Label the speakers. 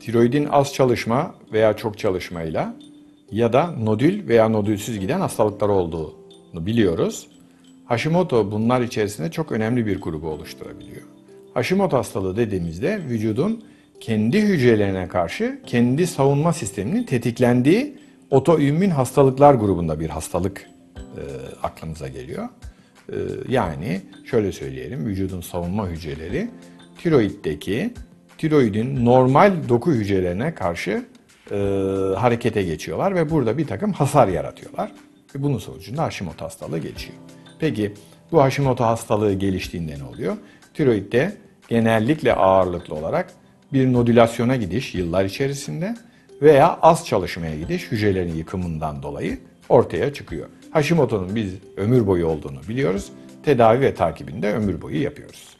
Speaker 1: tiroidin az çalışma veya çok çalışmayla ya da nodül veya nodülsüz giden hastalıklar olduğunu biliyoruz. Hashimoto bunlar içerisinde çok önemli bir grubu oluşturabiliyor. Hashimoto hastalığı dediğimizde vücudun kendi hücrelerine karşı kendi savunma sisteminin tetiklendiği otoimmün hastalıklar grubunda bir hastalık e, aklımıza geliyor. E, yani şöyle söyleyelim vücudun savunma hücreleri tiroiddeki tiroidin normal doku hücrelerine karşı e, harekete geçiyorlar ve burada bir takım hasar yaratıyorlar. Ve bunun sonucunda Hashimoto hastalığı gelişiyor. Peki bu Hashimoto hastalığı geliştiğinde ne oluyor? Tiroidde genellikle ağırlıklı olarak bir nodülasyona gidiş yıllar içerisinde veya az çalışmaya gidiş hücrelerin yıkımından dolayı ortaya çıkıyor. Hashimoto'nun biz ömür boyu olduğunu biliyoruz. Tedavi ve takibini de ömür boyu yapıyoruz.